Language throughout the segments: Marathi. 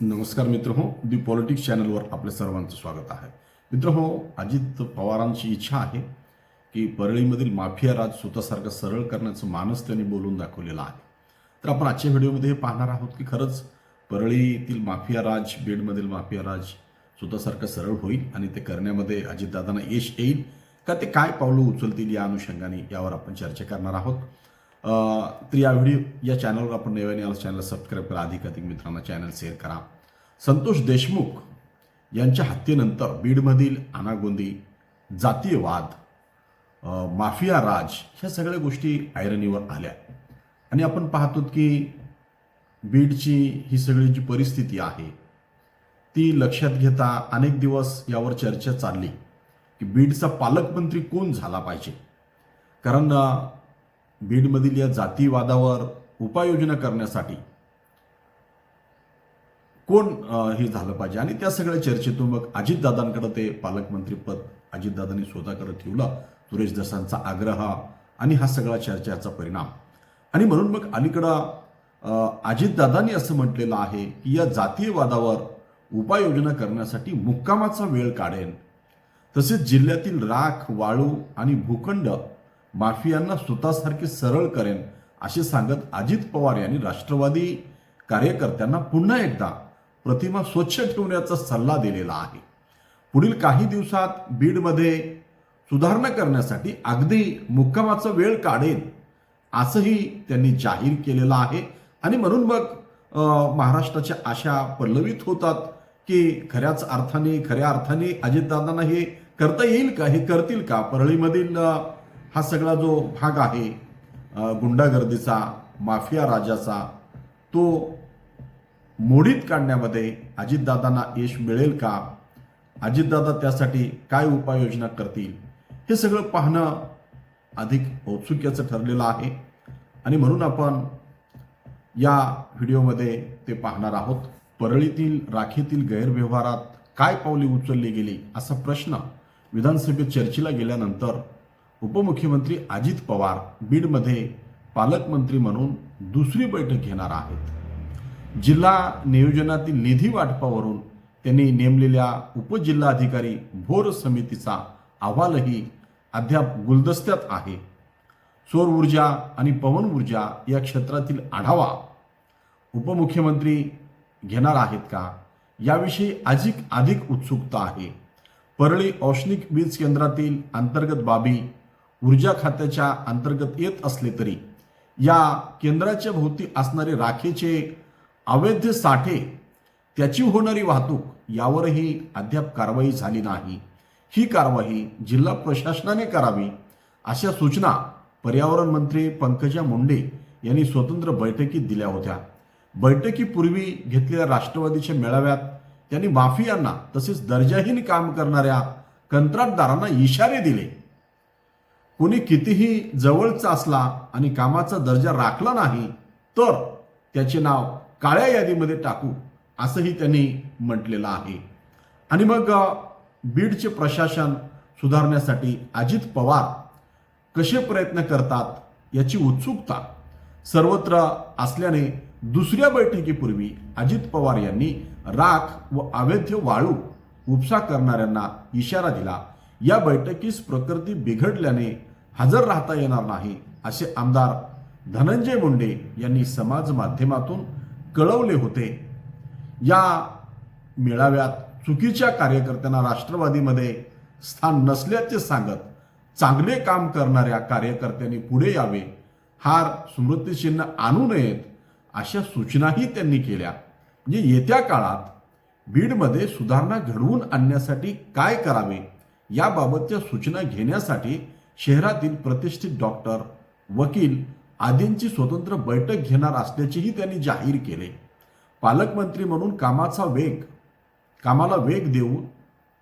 नमस्कार मित्र हो दी पॉलिटिक्स चॅनलवर आपल्या सर्वांचं स्वागत आहे. मित्र हो अजित पवारांची इच्छा आहे की परळीमधील माफिया राज स्वतःसारखं सरळ करण्याचं मानस त्यांनी बोलून दाखवलेलं आहे. तर आपण आजच्या व्हिडिओमध्ये हे पाहणार आहोत की खरंच परळीतील माफिया राज बीडमधील माफिया राज स्वतःसारखं सरळ होईल आणि ते करण्यामध्ये अजितदादांना यश येईल का ते काय पावलं उचलतील या अनुषंगाने यावर आपण चर्चा करणार आहोत. तर या व्हिडिओ या चॅनलवर आपण नव्याने आलं चॅनल सबस्क्राईब करा अधिकाधिक मित्रांना चॅनल शेअर करा. संतोष देशमुख यांच्या हत्येनंतर बीडमधील अनागोंदी जातीयवाद माफिया राज ह्या सगळ्या गोष्टी ऐरणीवर आल्या. आणि आपण पाहतो की बीडची ही सगळी जी परिस्थिती आहे ती लक्षात घेता अनेक दिवस यावर चर्चा चालली की बीडचा पालकमंत्री कोण झाला पाहिजे? कारण बीडमधील या जातीवादावर उपाययोजना करण्यासाठी कोण हे झालं पाहिजे? आणि त्या सगळ्या चर्चेतून मग अजितदादांकडे ते पालकमंत्रीपद अजितदादांनी स्वतःकडे ठेवलं सुरेश दसांचा आग्रह आणि हा सगळा चर्चेचा परिणाम. आणि म्हणून मग अलीकडं अजितदादांनी असं म्हटलेलं आहे की या जातीयवादावर उपाययोजना करण्यासाठी मुक्कामाचा वेळ काढेन. तसेच जिल्ह्यातील राख वाळू आणि भूखंड माफियांना स्वतःसारखे सरळ करेन असे सांगत अजित पवार यांनी राष्ट्रवादी कार्यकर्त्यांना पुन्हा एकदा प्रतिमा स्वच्छ ठेवण्याचा सल्ला दिलेला आहे. पुढील काही दिवसात बीडमध्ये सुधारणा करण्यासाठी अगदी मुक्कामाचा वेळ काढेल असंही त्यांनी जाहीर केलेलं आहे. आणि म्हणून मग महाराष्ट्राच्या आशा पल्लवित होतात की खऱ्याच अर्थाने खऱ्या अर्थाने अजितदादांना हे करता येईल का हे करतील का? परळीमधील हा सगळा जो भाग आहे गुंडागर्दीचा माफिया राजाचा तो मोडीत काढण्यामध्ये अजितदादांना यश मिळेल का? अजितदादा त्यासाठी काय उपाययोजना करतील? हे सगळं पाहणं अधिक औत्सुक्याचं ठरलेलं आहे. आणि म्हणून आपण या व्हिडिओमध्ये ते पाहणार आहोत. परळीतील राखीतील गैरव्यवहारात काय पावले उचलली गेली असा प्रश्न विधानसभेत चर्चेला गेल्यानंतर उपमुख्यमंत्री अजित पवार बीडमध्ये पालकमंत्री म्हणून दुसरी बैठक घेणार आहेत. जिल्हा नियोजनातील निधी वाटपावरून त्यांनी नेमलेल्या उपजिल्हाधिकारी भोर समितीचा अहवालही अद्याप गुलदस्त्यात आहे. सौर ऊर्जा आणि पवन ऊर्जा या क्षेत्रातील आढावा उपमुख्यमंत्री घेणार आहेत का? याविषयी अधिक अधिक उत्सुकता आहे. परळी औष्णिक वीज केंद्रातील अंतर्गत बाबी ऊर्जा खात्याच्या अंतर्गत येत असले तरी या केंद्राच्या भोवती असणारे राखेचे अवैध साठे त्याची होणारी वाहतूक यावरही अद्याप कारवाई झाली नाही. ही कारवाई जिल्हा प्रशासनाने करावी अशा सूचना पर्यावरण मंत्री पंकजा मुंडे यांनी स्वतंत्र बैठकीत दिल्या होत्या. बैठकीपूर्वी घेतलेल्या राष्ट्रवादीच्या मेळाव्यात त्यांनी माफियांना तसेच दर्जाहीन काम करणाऱ्या कंत्राटदारांना इशारे दिले. कोणी कितीही जवळचा असला आणि कामाचा दर्जा राखला नाही तर त्याचे नाव काळ्या यादीमध्ये टाकू असंही त्यांनी म्हटलेलं आहे. आणि मग बीडचे प्रशासन सुधारण्यासाठी अजित पवार कसे प्रयत्न करतात याची उत्सुकता सर्वत्र असल्याने दुसऱ्या बैठकीपूर्वी अजित पवार यांनी राख व अवैध वाळू उपसा करणाऱ्यांना इशारा दिला. या बैठकीस प्रकृती बिघडल्याने हजर राहता येणार नाही असे आमदार धनंजय मुंडे यांनी समाज माध्यमातून कळवले होते. या मेळाव्यात चुकीच्या कार्यकर्त्यांना राष्ट्रवादीमध्ये स्थान नसल्याचे सांगत चांगले काम करणाऱ्या कार्यकर्त्यांनी पुढे यावे हार स्मृतिचिन्ह आणू नयेत अशा सूचनाही त्यांनी केल्या. म्हणजे येत्या काळात बीडमध्ये सुधारणा घडवून आणण्यासाठी काय करावे याबाबतच्या सूचना घेण्यासाठी शहरातील प्रतिष्ठित डॉक्टर वकील आदींची स्वतंत्र बैठक घेणार असल्याचेही त्यांनी जाहीर केले. पालकमंत्री म्हणून कामाचा वेग कामाला वेग देऊ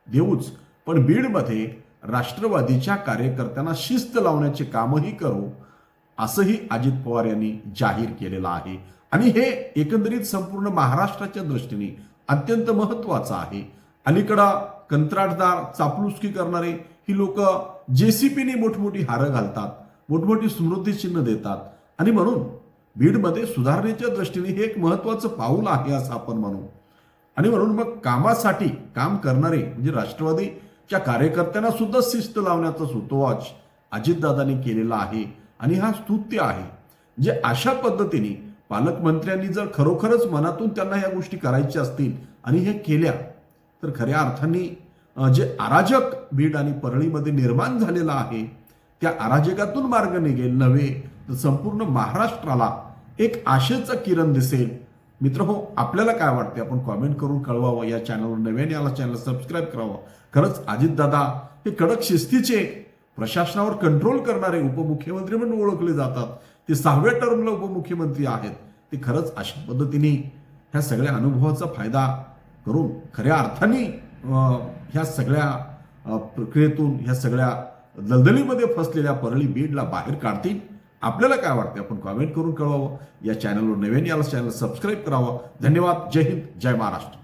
देऊच पण बीडमध्ये राष्ट्रवादीच्या कार्यकर्त्यांना शिस्त लावण्याचे कामही करू असंही अजित पवार यांनी जाहीर केलेलं आहे. आणि हे एकंदरीत संपूर्ण महाराष्ट्राच्या दृष्टीने अत्यंत महत्वाचं आहे. अलीकडं कंत्राटदार चापलुसकी करणारे ही लोक जेसीपीने मोठमोठी हारं घालतात मोठमोठी स्मृतिचिन्ह देतात आणि म्हणून बीडमध्ये सुधारणेच्या दृष्टीने हे एक महत्वाचं पाऊल आहे असं आपण म्हणू. आणि म्हणून मग कामासाठी काम करणारे म्हणजे राष्ट्रवादीच्या कार्यकर्त्यांना सुद्धा शिस्त लावण्याचा सुतोवाच अजितदादांनी केलेला आहे आणि हा स्तुत्य आहे. जे अशा पद्धतीने पालकमंत्र्यांनी जर खरोखरच मनातून त्यांना ह्या गोष्टी करायच्या असतील आणि हे केल्या तर खऱ्या अर्थाने जे अराजक बीड आणि परळीमध्ये निर्माण झालेला आहे त्या अराजकातून मार्ग निघेल नव्हे. तर संपूर्ण महाराष्ट्राला एक आशेचं किरण दिसेल. मित्र हो आपल्याला काय वाटते आपण कॉमेंट करून कळवावं. या चॅनलवर नव्याने आला चॅनल सबस्क्राईब करावं. खरंच अजितदादा हे कडक शिस्तीचे प्रशासनावर कंट्रोल करणारे उपमुख्यमंत्री म्हणून ओळखले जातात. ते सहाव्या टर्मला उपमुख्यमंत्री आहेत. ते खरंच अशा पद्धतीने ह्या सगळ्या अनुभवाचा फायदा करून खऱ्या अर्थाने ह्या सगळ्या प्रक्रियेतून ह्या सगळ्या दलदलीमध्ये फसलेल्या परळी बीडला बाहेर काढतील. आपल्याला काय वाटते आपण कॉमेंट करून कळवावं. या चॅनलवर नवीन आला चॅनल सबस्क्राईब करावं. धन्यवाद. जय हिंद. जय महाराष्ट्र.